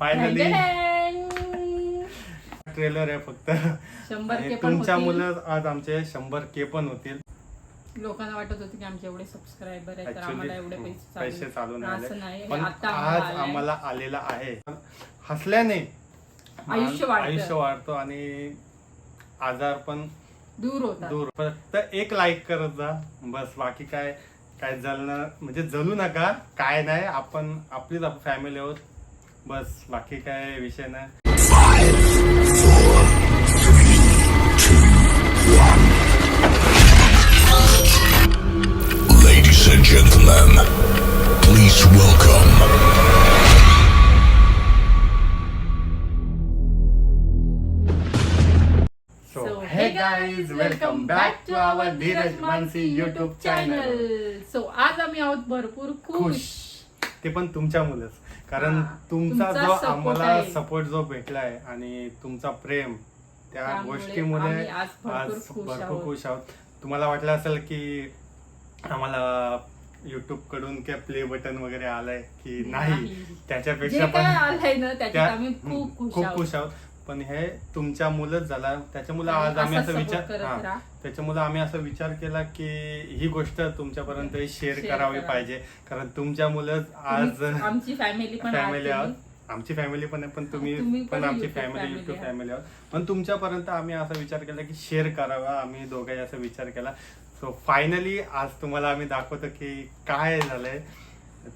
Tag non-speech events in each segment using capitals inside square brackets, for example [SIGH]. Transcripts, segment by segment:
Finally! Trailer आहे फक्त शंभर आणि के पण तुमच्या होतील. मुलं आज आमचे शंभर के पण होतील लोकांना वाटत होतं की आमचे एवढे सबस्क्रायबर आहेत तर Actually, आम्हाला एवढे हम्म, पैसे पैसे चालू नाही असं आले. नाही पण आता आज आलंय. आम्हाला आलेला आहे हसल्याने आयुष्य वाढतं. आयुष्य वाढतो आणि आजार पण दूर होता दूर फक्त एक लाईक करत जा बस बाकी काय काय जलणं म्हणजे जलू नका काय नाही आपण आपलीच फॅमिली आहोत बस बाकी काय विषय नाही. Ladies and gentlemen, please welcome. So So, hey guys welcome back to our Dheeraj Mansi YouTube channel so आज आम्ही आहोत भरपूर खुश. खुश. ते पण तुमच्या मुलंच. कारण हा, तुमचा तुमचा जो support आम्हाला आहे. सपोर्ट जो भेटलाय आणि तुमचा प्रेम त्या त्यामुळे गोष्टीमुळे आम्ही आज भरपूर खुश भरपूर आहोत. खुश आहोत तुम्हाला वाटलं असेल की आम्हाला युट्यूबकडून काय प्ले बटन वगैरे आलंय की नाही नाही. त्याच्यापेक्षा काय पण आलंय ना त्याच्यात त्या- आम्ही खूप खुश खूप आहोत खुश आहोत पण हे तुमच्या मुलंच झाला त्याच्यामुळे आज आम्ही असं विचार हा, राहा. त्याच्यामुळे आम्ही असं विचार केला की ही गोष्ट तुमच्यापर्यंत शेअर करावी करा. पाहिजे कारण तुमच्या मुलं आज आमची फॅमिली आहात फॅमिली आहोत तुम्ही. आमची फॅमिली पण आहे पण तुम्ही पण आमची फॅमिली युट्यूब. फॅमिली आहोत पण तुमच्यापर्यंत आम्ही असा विचार केला की शेअर करावा आम्ही दोघंही असा विचार केला सो फायनली आज तुम्हाला आम्ही दाखवतो की काय झालंय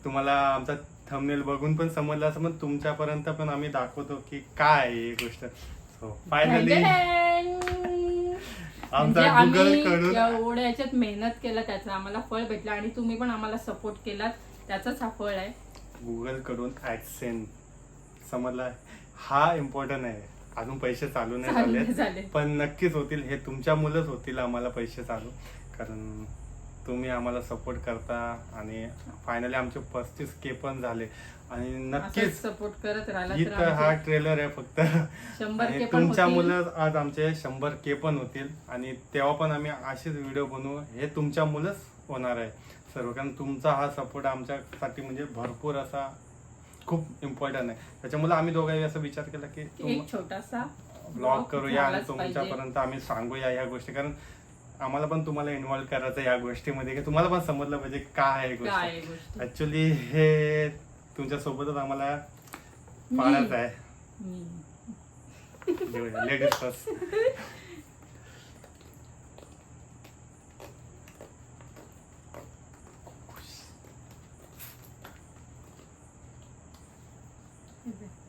तुम्हाला आमचा थंबनेल बघून पण समजलं असं पण तुमच्यापर्यंत पण आम्ही दाखवतो की काय आहे ही गोष्ट. So finally! आमचा म्हणजे आम्ही गुगलकडून एवढ्या याच्यात मेहनत केलं त्याचं आम्हाला फळ भेटलं आणि तुम्ही पण आम्हाला सपोर्ट केलात. त्याचाच हा फळ आहे. गुगलकडून ऍडसेन समजला? हा इम्पॉर्टंट आहे. अजून पैसे चालू नाही चालू झाले नाही झाले. पण नक्कीच होतील. हे तुमच्या मुलंच होतील आम्हाला पैसे चालू. कारण तुम्ही आम्हाला सपोर्ट करता आणि फायनली आमचे पस्तीस के पण झाले. आणि नक्कीच सपोर्ट करत राहिला तर इथं हा आमचे ट्रेलर आहे फक्त. शंभर आणि के पण तुमच्या होतील. मुलं आज आमचे शंभर के पण होतील. आणि तेव्हा पण आम्ही असेच व्हिडिओ बनवू. हे तुमच्या मुलंच होणार आहे. सर्व कारण तुमचा हा सपोर्ट आमच्यासाठी म्हणजे भरपूर असा खूप इम्पॉर्टंट आहे. त्याच्यामुळे आम्ही दोघांनी असा विचार केला की एक छोटासा ब्लॉग करूया आणि झालाच पाहिजे. तुमच्यापर्यंत आम्ही सांगूया ह्या गोष्टी. कारण आम्हाला पण तुम्हाला इन्व्हॉल्व करायचं या गोष्टीमध्ये की तुम्हाला पण समजलं पाहिजे काय आहे काय गोष्ट. गोष्ट? ऍक्च्युली हे तुमच्या सोबतच आम्हाला पाळायचं आहे. लेडीज फर्स्ट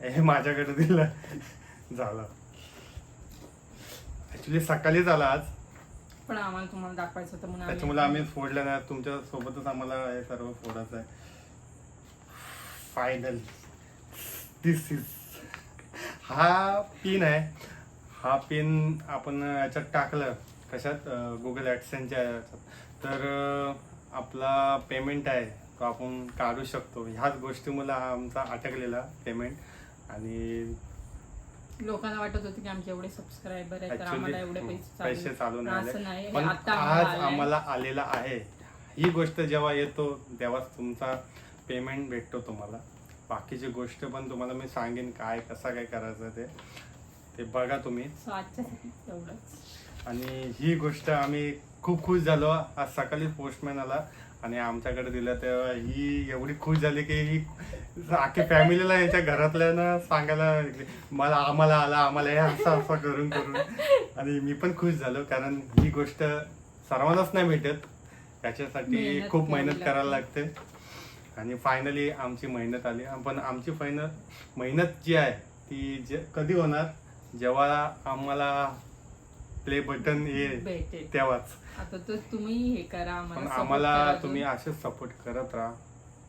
हे माझ्याकडे दिलं. झालं. ऍक्च्युली सकाळी झाला आज. पण आम्हाला तुम्हाला दाखवायचं होतं म्हणून त्याच्यामुळे आम्ही फोडलं नाही. तुमच्या सोबतच आम्हाला हे सर्व फोडायचं आहे फायनल दिस इज हा पिन आहे. हा पिन आपण याच्यात टाकलं. कशात? गुगल ॲडसेनच्या याच्यात. तर अं, आपला पेमेंट आहे. तो आपण काढू शकतो. ह्याच गोष्टीमुळे हा आमचा अटकलेला पेमेंट आणि लोकांना वाटत होतं की आमचे एवढे सबस्क्रायबर आहेत तर आम्हाला एवढे हम्म, पैसे चालू नाही असं. नाही. पण आज. आम्हाला आलेला आहे. ही गोष्ट जेव्हा येतो तेव्हाच तुमचा पेमेंट भेटतो तुम्हाला. बाकीची गोष्ट पण तुम्हाला मी सांगेन काय कसा काय करायचं ते. ते बघा तुम्ही. आणि ही गोष्ट आम्ही खूप खुश झालो. आज सकाळी पोस्टमॅन आला. आणि आमच्याकडे दिलं तेव्हा ही एवढी खुश झाली की ही अख्ख्या फॅमिलीला याच्या घरातल्या सांगायला मला आम्हाला आला आम्हाला हे असं असं करून करून. आणि मी पण खुश झालो कारण ही गोष्ट सर्वांनाच नाही भेटत. त्याच्यासाठी खूप मेहनत करायला लागते. लागते आणि फायनली आमची मेहनत आली. पण आमची फायनल मेहनत जी आहे ती जे कधी होणार? जेव्हा आम्हाला प्ले बटन भेटेल. तेव्हाच. आता तर तुम्ही हे करा पण support आम्हाला करा तुम्ही. असेच सपोर्ट करत राहा.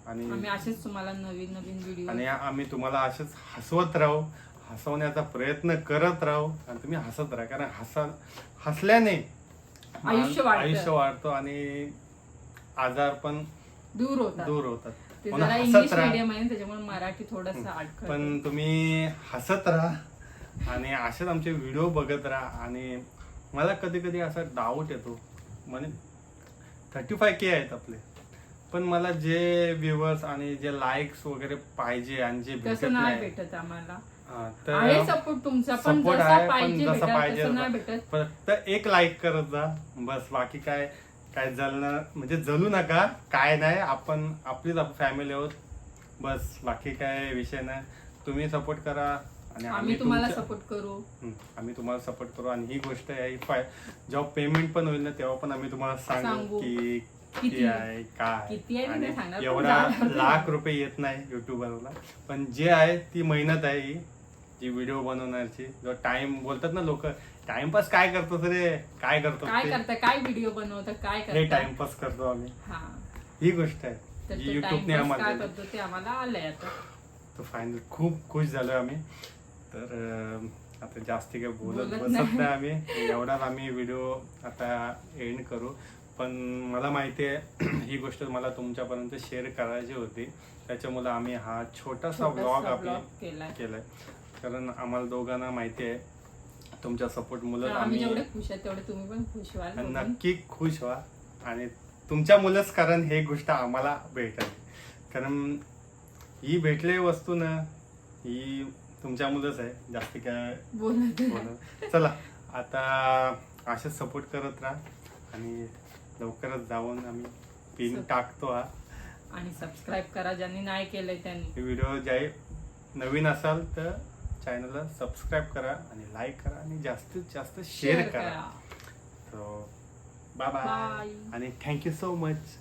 आम्ही आणि असेच तुम्हाला नवीन नवीन व्हिडिओ आणि आम्ही तुम्हाला असेच हसवत राहू हसवण्याचा प्रयत्न करत राहू आणि तुम्ही हसत राहा. कारण हसा हसल्याने आयुष्य वाढतं. आयुष्य वाढतो आणि आजार पण दूर होतात. दूर होतात. ते म्हणून जरा हसत इंग्लिश राहा. मीडियम आहे ना, त्याच्यामुळे मराठी थोडस पण तुम्ही हसत राहा आणि असेच आमचे व्हिडिओ बघत राहा आणि मला कधी कधी असा डाऊट येतो. म्हणजे थर्टी फाय के आहेत आपले. पण मला जे व्ह्युअर्स आणि जे लाईक्स वगैरे पाहिजे आणि जे भेटत तसं नाही नाही. भेटत आम्हाला. हा, आहे तर सपोर्ट तुमचा पण जसा आहे, पण पाहिजे जसा भेटत पाहिजे तसं नाही तसा. भेटत. फक्त एक लाईक करत जा. बस बाकी काय काय जळणं म्हणजे जलू नका. काय नाही आपण आपलीच फॅमिली आहोत. बस बाकी काय विषय नाही. तुम्ही सपोर्ट करा. आणि आम्ही तुम्हाला तुमच्या- सपोर्ट करू हं, आम्ही तुम्हाला सपोर्ट करू आणि ही गोष्ट आहे फाय जेव्हा पेमेंट पण होईल ना तेव्हा पण आम्ही तुम्हाला सांगू सांगू. की किती? किती आहे काय किती आहे ते नाही सांगणार, पण एवढा जाणार. लाख रुपये येत नाही युट्यूबरला पण जे आहे ती मेहनत आहे ही जी व्हिडिओ बनवण्याची जो टाइम बोलतात ना लोक टाइमपास काय करतो रे काय करतो काय ते? करता काय व्हिडिओ बनवता काय हे करता टाइमपास करतो आम्ही हा ही गोष्ट आहे जी ते युट्यूबने टाइमपास आम्हाला काय दिली. करतो ते आम्हाला आलंय आता तर फायनल खूप खुश झालो आम्ही तर आता जास्ती काही बोलत बसत नाही. आम्ही. एवढाच आम्ही व्हिडिओ आता एंड करू. पण मला माहिती आहे [CLEARS THROAT] ही गोष्ट मला तुमच्यापर्यंत शेअर करायची होती. त्याच्यामुळे आम्ही हा छोटासा ब्लॉग आपला केलाय. कारण आम्हाला दोघांना माहिती आहे तुमच्या सपोर्ट मुलं आम्ही खुश आहे तेवढे तुम्ही पण खुश व्हाल. नक्की खुश व्हा. आणि तुमच्या मुलंच कारण हे गोष्ट आम्हाला भेटेल. कारण ही भेटले वस्तू ना ही तुमच्या मुलंच आहे. जास्ती काय. बोलत चला आता असेच सपोर्ट करत राहा आणि लवकरच जाऊन आम्ही पिन टाकतो हा. आणि सबस्क्राईब करा ज्यांनी नाही केलंय त्यांनी. व्हिडिओ जे नवीन असाल तर चॅनलला सबस्क्राईब करा आणि लाईक करा आणि जास्तीत जास्त शेअर करा. So bye bye. आणि थँक्यू सो मच